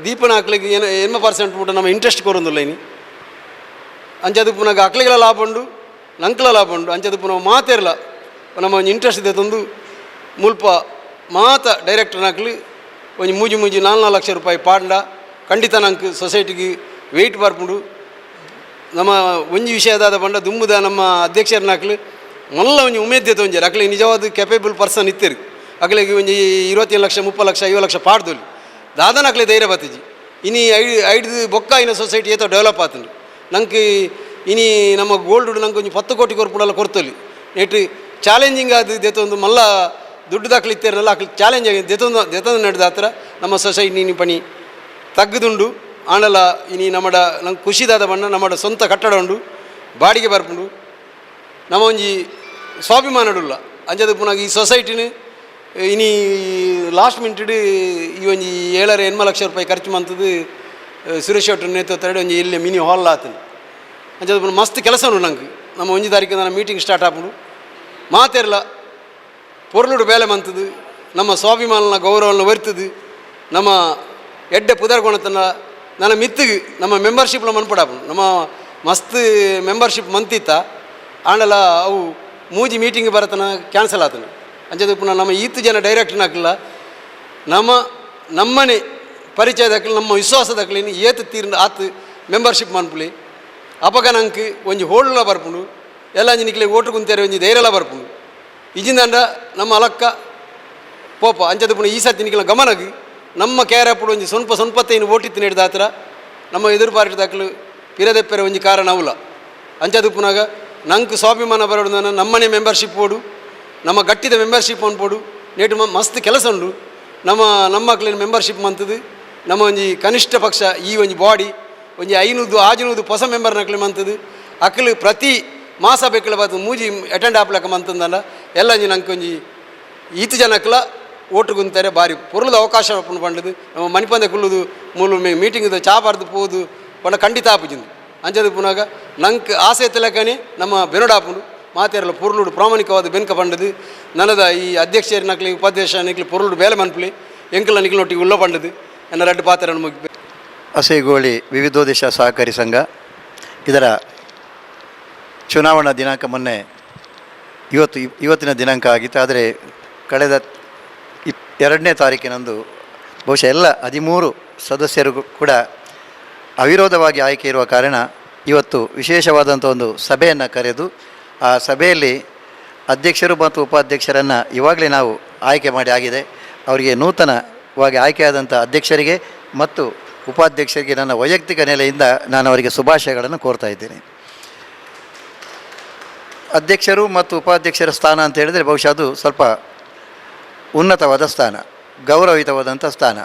ದೀಪನ ಹಾಕ್ಲಿಕ್ಕೆ ಏನು, ಎನ್ಮ ಪರ್ಸೆಂಟ್ ಮುಟ್ಟ ನಮ್ಮ ಇಂಟ್ರೆಸ್ಟ್ ಕೊರೊಂದಿಲ್ಲ ಇನಿ. ಅಂಚದು ಪುನಃ ಲಾಭ ಉಂಡು ನಂಕ್ಲ ಲಾಭ ಉಂಡು ಅಂಚದು ಪುನಃ ನಮ್ಮ ಒಂಜಿ ಇಂಟ್ರೆಸ್ಟ್ ಇದೆ ತಂದು ಮುಲ್ಪ ಮಾತ ಡೈರೆಕ್ಟರ್ ಒಂದು ಒಂಜಿ ಮೂಜಿ ಮೂಜಿ ನಾಲ್ಕು ನಾಲ್ಕು ಲಕ್ಷ ರೂಪಾಯಿ ಪಾಂಡ, ಖಂಡಿತ ನಂಗೆ ಸೊಸೈಟಿಗೆ ವೆಯ್ಟ್ ಬರ್ಪುಂಡು ನಮ್ಮ ಒಂಜಿ ವಿಷಯದಾದ ಪಂಡ ದುಮ್ಮುದ ನಮ್ಮ ಅಧ್ಯಕ್ಷರನಾಕ್ಲು ಮಲ್ಲ ಒಂಜಿ ಉಮೇದ್ಯತೆ ಒಂಜಿ ಅಕ್ಲಿಗೆ ನಿಜವಾದ ಕೆಪೇಬಲ್ ಪರ್ಸನ್ ಇತ್ತೇರು. ಅಕ್ಲಿಗೆ ಒಂಜಿ ಇರುವತ್ತೇಳು ಲಕ್ಷ ಮುಪ್ಪ ಲಕ್ಷ, ಐವತ್ತು ಲಕ್ಷ ಪಾಡ್ದೊಲಿ ದಾದನ ಅಕ್ಲೆ ಧೈರ್ಯ ಬತ್ತಿಜಿ ಇನಿ ಐ ಐದು ಬೊಕ್ಕ ಇನ್ನು ಸೊಸೈಟಿ ಏತೋ ಡೆವಲಪ್ ಆತುಂಡು ನಂಗೆ ಇನಿ ನಮ್ಮ ಗೋಲ್ಡ್ ನಂಗೆ ಒಂಜಿ ಪತ್ತು ಕೋಟಿ ಕೊರ್ಪುಡಲ್ಲ ಕೊರ್ತೊಲಿ. ನೆಟ್ ಚಾಲೆಂಜಿಂಗ್ ಆದ ದೇತೊಂದು ಮಲ್ಲ ದುಡ್ಡು ದಾಖಲೆ ಹಾಕಲಿ ಚಾಲೆಂಜ್ ಆಗಿದೆ. ದೇತೊಂದು ದೇತೊಂದು ನಡೆದ ಹತ್ರ ನಮ್ಮ ಸೊಸೈಟಿ ನೀನು ಪಣಿ ತಗ್ಗದುಂಡು ಆಂಡಲ, ಇನಿ ನಮ್ಮಡ ನಂಗೆ ಖುಷಿದಾದ ಬಣ್ಣ ನಮ್ಮಡ ಸ್ವಂತ ಕಟ್ಟಡ ಉಂಡು. ಬಾಡಿಗೆ ಬರ್ಪುಂಡು. ನಮ್ಮ ಒಂಜಿ ಸ್ವಾಭಿಮಾನಡುಲ್ಲ. ಅಂಜದ ಪುನಃ ಈ ಸೊಸೈಟಿನ, ಇನಿ ಲಾಸ್ಟ್ ಮಿನಿಟ್ ಈ ಒಂಜಿ ಏಳರ ಎನ್ಮ ಲಕ್ಷ ರೂಪಾಯಿ ಖರ್ಚು ಮಂತದ್ದು ಸುರೇಶ್ ಶೆಟ್ಟರ್ ನೇತೃತ್ವ ಒಂಜಿ ಇಲ್ಲಿ ಮಿನಿ ಹಾಲ್ ಆತನು ಅಂಜದ ಪುನಃ ಮಸ್ತ್ ಕೆಲಸ ಉಂಡು ನಂಗೆ. ನಮ್ಮ ಒಂಜಿ ತಾರೀಕು ನಾನು ಮೀಟಿಂಗ್ ಸ್ಟಾರ್ಟ್ ಆಪುಂಡು ಮಾತೇರ್ಲ, ಪೊರ್ಲುಡು ಬೇಲೆ ಮಂತದು, ನಮ್ಮ ಸ್ವಾಭಿಮಾನನ ಗೌರವನ ಒರ್ತದು ನಮ್ಮ ಎಡ್ಡೆ ಪುದರ್ಗೊಣತನ ನನ್ನ ಮಿತ್ತಿಗೆ, ನಮ್ಮ ಮೆಂಬರ್ಶಿಪ್ಲ ಮನ್ಪಡಾಪು ನಮ್ಮ ಮಸ್ತ್ ಮೆಂಬರ್ಶಿಪ್ ಮಂತಿತ್ತ, ಆಂಡಲ ಅವು ಮೂಜಿ ಮೀಟಿಂಗ್ ಬರತನ ಕ್ಯಾನ್ಸಲ್ ಆತನು. ಅಂಚದ ಪುನಃ ನಮ್ಮ ಈತು ಜನ ಡೈರೆಕ್ಟರ್ ಹಾಕಲ್ಲ ನಮ್ಮ ನಮ್ಮನೆ ಪರಿಚಯದಾಕಲಿ ನಮ್ಮ ವಿಶ್ವಾಸದಾಕಲಿ ಏತು ತೀರ್ನ ಆತು ಮೆಂಬರ್ಶಿಪ್ ಮನ್ಪುಲಿ. ಅಪಗ ನಂಗೆ ಒಂಜಿ ಹೋಳ್ಲ ಬರ್ಪುಂಡು. ಎಲ್ಲ ನಿಕ್ಲೆ ಓಟು ಕುಂತೇರೆ ಒಂಜಿ ಧೈರ್ಯಲ ಬರ್ಪುಂಡು. ಇಜಿಂದಂಡ ನಮ್ಮ ಅಲಕ್ಕ, ಪೋಪ, ಅಂಚದ ಪುಣ ಈ ಸತಿ ನಿಕ್ಲ ಗಮನಗ್ ನಮ್ಮ ಪುಡು ಒಂಜಿ ಸ್ವಲ್ಪ ಸ್ವಲ್ಪತ್ತೇನು ಓಟಿತ್ತು ನೀಡಿದ ಹತ್ರ ನಮ್ಮ ಎದುರು ಪಾರ್ಟಿ ದಾಖಲು ಪಿರದೆಪ್ಪೆರೆ ಒಂಜಿ ಕಾರಣ ಅವಲ. ಅಂಚದ ಪುನಾಗ ನಂಗೆ ಸ್ವಾಭಿಮಾನ ಬರೋಡು ನಾನು, ನಮ್ಮನೆ ಮೆಂಬರ್ಶಿಪ್ ಓಡು, ನಮ್ಮ ಗಟ್ಟಿದ ಮೆಂಬರ್ಶಿಪ್ ಅನ್ಪೋಡು ನೇಟು ಮಸ್ತ್ ಕೆಲಸ ಉಂಡು. ನಮ್ಮ ನಮ್ಮ ಮಕ್ಕಳಿನ ಮೆಂಬರ್ಶಿಪ್ ಮಂತದು, ನಮ್ಮ ಒಂಜಿ ಕನಿಷ್ಠ ಪಕ್ಷ ಈ ಒಂಜಿ ಬಾಡಿ ಒಂಜಿ ಐನೂದು ಆಜುನೂದು ಹೊಸ ಮೆಂಬರ್ ನಕ್ಲಿ ಮಂತದು. ಅಕ್ಲು ಪ್ರತಿ ಮಾಸ ಬೇಕಲ ಬಾತು ಮೂಜಿ ಅಟೆಂಡ್ ಆಪ್ಲಕ ಮಂತಂದಲ್ಲ, ಎಲ್ಲ ಒಂಜಿ ನಂಗೆ ಒಂಜಿ ಈತು ಜನಕ್ಲ ಓಟು ಕುಂತಾರೆ ಬಾರಿ ಪೊರ್ಲದ ಅವಕಾಶ ಪುಂಡು ಪಂಡದು ನಮ್ಮ ಮಣಿಪಂದೆ ಕುಲ್ಲುದು, ಮೂಲು ಮೀಟಿಂಗ್ ಚಾ ಬಾರ್ದು ಪೋದು ಪಂಡ ಖಂಡಿತ ಆಪುಜಿಂದು. ಅಂಚದು ಪುನಾಗ ನಂಗೆ ಆಸೆ ತಿಲಕನೆ ನಮ್ಮ ಬೆನೊಡಾಪುಂಡು ಮಾತೇರಲ್ಲ ಪೊರ್ಲುಡು ಪ್ರಾಮಾಣಿಕವಾದ ಬೆನ್ಕ ಪಂಡದು ನನದ ಈ ಅಧ್ಯಕ್ಷರು ನಕ್ಲಿ, ಉಪಾಧ್ಯಕ್ಷ ನಕ್ಲಿ ಪೊರ್ಲುಡು ಬೇಲೆ ಮನ್ಪುಲಿ, ಎಂಕಲ ನಿಕ್ಲೊಟ್ಟಿಗೆ ಉಲ್ಲ ಪಂಡದು ಎನ್ನ ರಡ್ಡು ಪಾತ್ರ ಮುಗಿ ಅಸೈಗೋಳಿ ವಿವಿಧೋದೇಶ ಸಹಕಾರಿ ಸಂಘ, ಇದರ ಚುನಾವಣಾ ದಿನಾಂಕ ಮೊನ್ನೆ ಇವತ್ತು ಇವತ್ತಿನ ದಿನಾಂಕ ಆಗಿತ್ತು. ಆದರೆ ಕಳೆದ ಇಪ್, ಎರಡನೇ ತಾರೀಕಿನಂದು ಬಹುಶಃ ಎಲ್ಲ ಹದಿಮೂರು ಸದಸ್ಯರು ಕೂಡ ಅವಿರೋಧವಾಗಿ ಆಯ್ಕೆ ಇರುವ ಕಾರಣ ಇವತ್ತು ವಿಶೇಷವಾದಂಥ ಒಂದು ಸಭೆಯನ್ನು ಕರೆದು ಆ ಸಭೆಯಲ್ಲಿ ಅಧ್ಯಕ್ಷರು ಮತ್ತು ಉಪಾಧ್ಯಕ್ಷರನ್ನು ಇವಾಗಲೇ ನಾವು ಆಯ್ಕೆ ಮಾಡಿ ಆಗಿದೆ. ಅವರಿಗೆ ನೂತನವಾಗಿ ಆಯ್ಕೆಯಾದಂಥ ಅಧ್ಯಕ್ಷರಿಗೆ ಮತ್ತು ಉಪಾಧ್ಯಕ್ಷರಿಗೆ ನನ್ನ ವೈಯಕ್ತಿಕ ನೆಲೆಯಿಂದ ನಾನು ಅವರಿಗೆ ಶುಭಾಶಯಗಳನ್ನು ಕೋರ್ತಾ ಇದ್ದೇನೆ. ಅಧ್ಯಕ್ಷರು ಮತ್ತು ಉಪಾಧ್ಯಕ್ಷರ ಸ್ಥಾನ ಅಂತ ಹೇಳಿದರೆ ಬಹುಶಃ ಅದು ಸ್ವಲ್ಪ ಉನ್ನತವಾದ ಸ್ಥಾನ, ಗೌರವಯುತವಾದಂಥ ಸ್ಥಾನ.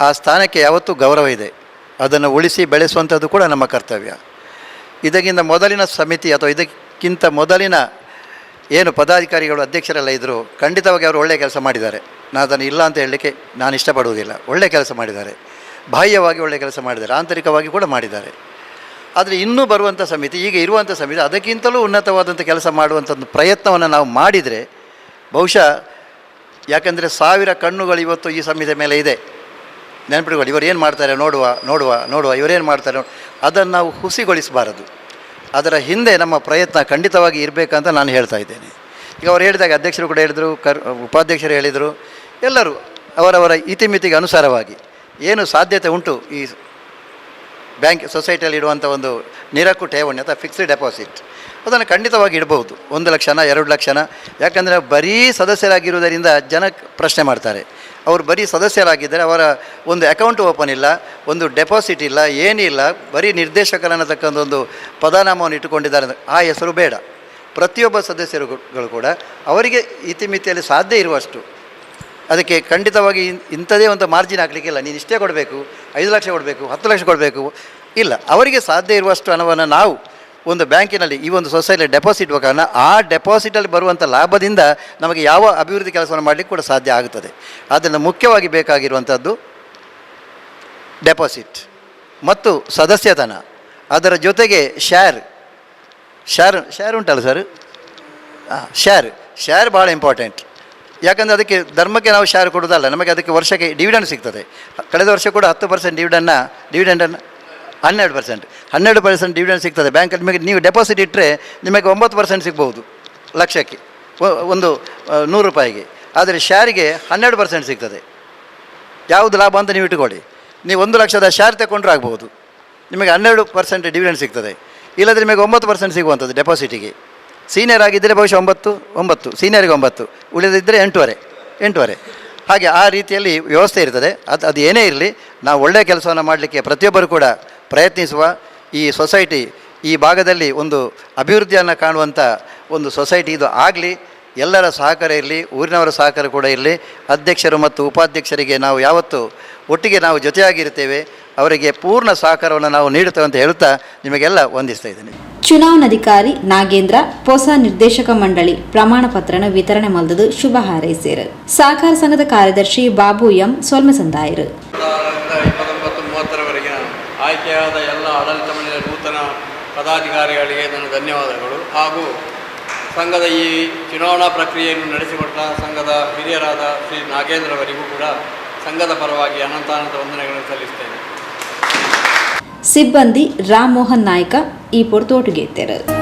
ಆ ಸ್ಥಾನಕ್ಕೆ ಯಾವತ್ತೂ ಗೌರವ ಇದೆ. ಅದನ್ನು ಉಳಿಸಿ ಬೆಳೆಸುವಂಥದ್ದು ಕೂಡ ನಮ್ಮ ಕರ್ತವ್ಯ. ಇದಕ್ಕಿಂತ ಮೊದಲಿನ ಸಮಿತಿ ಅಥವಾ ಇದಕ್ಕಿಂತ ಮೊದಲಿನ ಏನು ಪದಾಧಿಕಾರಿಗಳು, ಅಧ್ಯಕ್ಷರೆಲ್ಲ ಇದ್ದರು ಖಂಡಿತವಾಗಿ ಅವರು ಒಳ್ಳೆಯ ಕೆಲಸ ಮಾಡಿದ್ದಾರೆ. ನಾನು ಅದನ್ನು ಇಲ್ಲ ಅಂತ ಹೇಳಲಿಕ್ಕೆ ನಾನು ಇಷ್ಟಪಡುವುದಿಲ್ಲ. ಒಳ್ಳೆಯ ಕೆಲಸ ಮಾಡಿದ್ದಾರೆ. ಬಾಹ್ಯವಾಗಿ ಒಳ್ಳೆಯ ಕೆಲಸ ಮಾಡಿದ್ದಾರೆ. ಆಂತರಿಕವಾಗಿ ಕೂಡ ಮಾಡಿದ್ದಾರೆ. ಆದರೆ ಇನ್ನೂ ಬರುವಂಥ ಸಮಿತಿ, ಈಗ ಇರುವಂಥ ಸಮಿತಿ ಅದಕ್ಕಿಂತಲೂ ಉನ್ನತವಾದಂಥ ಕೆಲಸ ಮಾಡುವಂಥ ಒಂದು ಪ್ರಯತ್ನವನ್ನು ನಾವು ಮಾಡಿದರೆ ಬಹುಶಃ ಯಾಕಂದರೆ ಸಾವಿರ ಕಣ್ಣುಗಳು ಇವತ್ತು ಈ ಸಮಿತಿ ಮೇಲೆ ಇದೆ. ನೆನಪಿಟ್ಕೊಳ್ಳಿ, ಇವರು ಏನು ಮಾಡ್ತಾರೆ ನೋಡುವ ನೋಡುವ ನೋಡುವ ಇವರೇನು ಮಾಡ್ತಾರೆ ಅದನ್ನು ನಾವು ಹುಸಿಗೊಳಿಸಬಾರದು. ಅದರ ಹಿಂದೆ ನಮ್ಮ ಪ್ರಯತ್ನ ಖಂಡಿತವಾಗಿ ಇರಬೇಕಂತ ನಾನು ಹೇಳ್ತಾ ಇದ್ದೇನೆ. ಈಗ ಅವರು ಹೇಳಿದಾಗ ಅಧ್ಯಕ್ಷರು ಕೂಡ ಹೇಳಿದರು, ಕರ್, ಉಪಾಧ್ಯಕ್ಷರು ಹೇಳಿದರು, ಎಲ್ಲರೂ ಅವರವರ ಇತಿಮಿತಿಗೆ ಅನುಸಾರವಾಗಿ ಏನು ಸಾಧ್ಯತೆ ಉಂಟು ಈ ಬ್ಯಾಂಕ್ ಸೊಸೈಟಿಯಲ್ಲಿ ಇಡುವಂಥ ಒಂದು ನಿರಕ್ಕು ಠೇವಣಿ, ಅಥವಾ ಫಿಕ್ಸ್ಡ್ ಡೆಪಾಸಿಟ್ ಅದನ್ನು ಖಂಡಿತವಾಗಿ ಇಡಬಹುದು. ಒಂದು ಲಕ್ಷನ, ಎರಡು ಲಕ್ಷನ. ಯಾಕಂದರೆ ಬರೀ ಸದಸ್ಯರಾಗಿರುವುದರಿಂದ ಜನ ಪ್ರಶ್ನೆ ಮಾಡ್ತಾರೆ. ಅವರು ಬರೀ ಸದಸ್ಯರಾಗಿದ್ದರೆ ಅವರ ಒಂದು ಅಕೌಂಟ್ ಓಪನ್ ಇಲ್ಲ, ಒಂದು ಡೆಪಾಸಿಟ್ ಇಲ್ಲ ಏನಿಲ್ಲ ಬರೀ ನಿರ್ದೇಶಕರನ್ನತಕ್ಕಂಥ ಒಂದು ಪದನಾಮವನ್ನು ಇಟ್ಟುಕೊಂಡಿದ್ದಾರೆ ಆ ಹೆಸರು ಬೇಡ. ಪ್ರತಿಯೊಬ್ಬ ಸದಸ್ಯರುಗಳು ಕೂಡ ಅವರಿಗೆ ಇತಿಮಿತಿಯಲ್ಲಿ ಸಾಧ್ಯ ಇರುವಷ್ಟು ಅದಕ್ಕೆ ಖಂಡಿತವಾಗಿ ಇಂಥದೇ ಒಂದು ಮಾರ್ಜಿನ್ ಹಾಕಲಿಕ್ಕಿಲ್ಲ. ನೀನು ಇಷ್ಟೇ ಕೊಡಬೇಕು, ಐದು ಲಕ್ಷ ಕೊಡಬೇಕು, ಹತ್ತು ಲಕ್ಷ ಕೊಡಬೇಕು. ಇಲ್ಲ, ಅವರಿಗೆ ಸಾಧ್ಯ ಇರುವಷ್ಟು ಹಣವನ್ನು ನಾವು ಒಂದು ಬ್ಯಾಂಕಿನಲ್ಲಿ ಈ ಒಂದು ಸೊಸೈಟಿಯಲ್ಲಿ ಡೆಪಾಸಿಟ್ ಕಾರಣ ಆ ಡೆಪಾಸಿಟಲ್ಲಿ ಬರುವಂಥ ಲಾಭದಿಂದ ನಮಗೆ ಯಾವ ಅಭಿವೃದ್ಧಿ ಕೆಲಸವನ್ನು ಮಾಡಲಿಕ್ಕೆ ಕೂಡ ಸಾಧ್ಯ ಆಗುತ್ತದೆ. ಆದ್ದರಿಂದ ಮುಖ್ಯವಾಗಿ ಬೇಕಾಗಿರುವಂಥದ್ದು ಡೆಪಾಸಿಟ್ ಮತ್ತು ಸದಸ್ಯತನ. ಅದರ ಜೊತೆಗೆ ಶೇರ್ ಶೇರ್ ಶೇರ್ ಉಂಟಲ್ಲ ಸರ್? ಹಾಂ ಶೇರ್ ಶೇರ್ ಭಾಳ ಇಂಪಾರ್ಟೆಂಟ್. ಯಾಕಂದರೆ ಅದಕ್ಕೆ ಧರ್ಮಕ್ಕೆ ನಾವು ಶೇರ್ ಕೊಡೋದಲ್ಲ ನಮಗೆ ಅದಕ್ಕೆ ವರ್ಷಕ್ಕೆ ಡಿವಿಡೆಂಡ್ ಸಿಗ್ತದೆ. ಕಳೆದ ವರ್ಷ ಕೂಡ ಹತ್ತು ಪರ್ಸೆಂಟ್ ಡಿವಿಡೆಂಡನ್ನು ಡಿವಿಡೆಂಡನ್ನು ಹನ್ನೆರಡು ಪರ್ಸೆಂಟ್ ಹನ್ನೆರಡು ಪರ್ಸೆಂಟ್ ಡಿವಿಡೆಂಡ್ ಸಿಗ್ತದೆ. ಬ್ಯಾಂಕಲ್ಲಿ ನಿಮಗೆ, ನೀವು ಡೆಪಾಸಿಟ್ ಇಟ್ಟರೆ ನಿಮಗೆ ಒಂಬತ್ತು ಪರ್ಸೆಂಟ್ ಸಿಗ್ಬೋದು ಲಕ್ಷಕ್ಕೆ. ಒಂದು ನೂರು ರೂಪಾಯಿಗೆ. ಆದರೆ ಶೇರಿಗೆ ಹನ್ನೆರಡು ಪರ್ಸೆಂಟ್ ಸಿಗ್ತದೆ. ಯಾವುದು ಲಾಭ ಅಂತ ನೀವು ಇಟ್ಟುಕೊಳ್ಳಿ. ನೀವು ಒಂದು ಲಕ್ಷದ ಶೇರ್ ತಗೊಂಡ್ರೆ ಆಗ್ಬೋದು ನಿಮಗೆ ಹನ್ನೆರಡು ಪರ್ಸೆಂಟ್ ಡಿವಿಡೆಂಡ್ ಸಿಗ್ತದೆ. ಇಲ್ಲದ್ರೆ ನಿಮಗೆ ಒಂಬತ್ತು ಪರ್ಸೆಂಟ್ ಸಿಗುವಂಥದ್ದು ಡೆಪಾಸಿಟಿಗೆ ಸೀನಿಯರ್ ಆಗಿದ್ದರೆ ಬಹುಶಃ ಒಂಬತ್ತು ಒಂಬತ್ತು. ಸೀನಿಯರ್ಗೆ ಒಂಬತ್ತು. ಉಳಿದಿದ್ದರೆ ಎಂಟೂವರೆ ಎಂಟೂವರೆ. ಹಾಗೆ ಆ ರೀತಿಯಲ್ಲಿ ವ್ಯವಸ್ಥೆ ಇರ್ತದೆ. ಅದು ಅದು ಏನೇ ಇರಲಿ, ನಾವು ಒಳ್ಳೆಯ ಕೆಲಸವನ್ನು ಮಾಡಲಿಕ್ಕೆ ಪ್ರತಿಯೊಬ್ಬರು ಕೂಡ ಪ್ರಯತ್ನಿಸುವ ಈ ಸೊಸೈಟಿ ಈ ಭಾಗದಲ್ಲಿ ಒಂದು ಅಭಿವೃದ್ಧಿಯನ್ನು ಕಾಣುವಂಥ ಒಂದು ಸೊಸೈಟಿ ಇದು ಆಗಲಿ. ಎಲ್ಲರ ಸಹಕಾರ ಇರಲಿ, ಊರಿನವರ ಸಹಕಾರ ಕೂಡ ಇರಲಿ. ಅಧ್ಯಕ್ಷರು ಮತ್ತು ಉಪಾಧ್ಯಕ್ಷರಿಗೆ ನಾವು ಯಾವತ್ತು ಒಟ್ಟಿಗೆ ನಾವು ಜೊತೆಯಾಗಿರ್ತೇವೆ ಅವರಿಗೆ ಪೂರ್ಣ ಸಹಕಾರವನ್ನು ನಾವು ನೀಡುತ್ತೇವೆ ಅಂತ ಹೇಳುತ್ತಾ ನಿಮಗೆಲ್ಲ ವಂದಿಸ್ತಾ ಇದ್ದೀನಿ. ಚುನಾವಣಾಧಿಕಾರಿ ನಾಗೇಂದ್ರ ಹೊಸ ನಿರ್ದೇಶಕ ಮಂಡಳಿ ಪ್ರಮಾಣ ಪತ್ರನ ವಿತರಣೆ ಮಲ್ದದು ಶುಭ ಹಾರೈಸಿರು ಸಹಕಾರ ಸಂಘದ ಕಾರ್ಯದರ್ಶಿ ಬಾಬು ಎಂ. ಸೊಲ್ಮಸಂದಾಯರು. ಆಯ್ಕೆಯಾದ ಎಲ್ಲ ಆಡಳಿತ ಮಂಡಳಿಯ ನೂತನ ಪದಾಧಿಕಾರಿಗಳಿಗೆ ನನ್ನ ಧನ್ಯವಾದಗಳು. ಹಾಗೂ ಸಂಘದ ಈ ಚುನಾವಣಾ ಪ್ರಕ್ರಿಯೆಯನ್ನು ನಡೆಸಿಕೊಟ್ಟ ಸಂಘದ ಹಿರಿಯರಾದ ಶ್ರೀ ನಾಗೇಂದ್ರವರಿಗೂ ಕೂಡ ಸಂಘದ ಪರವಾಗಿ ಅನಂತಾನಂತ ವಂದನೆಗಳನ್ನು ಸಲ್ಲಿಸ್ತೇನೆ ಸಿಬ್ಬಂದಿ ರಾಮ್ ಮೋಹನ್ ನಾಯ್ಕ ಈ ಪೊರ್ತೋಟುಗೆ ಇದ್ದರು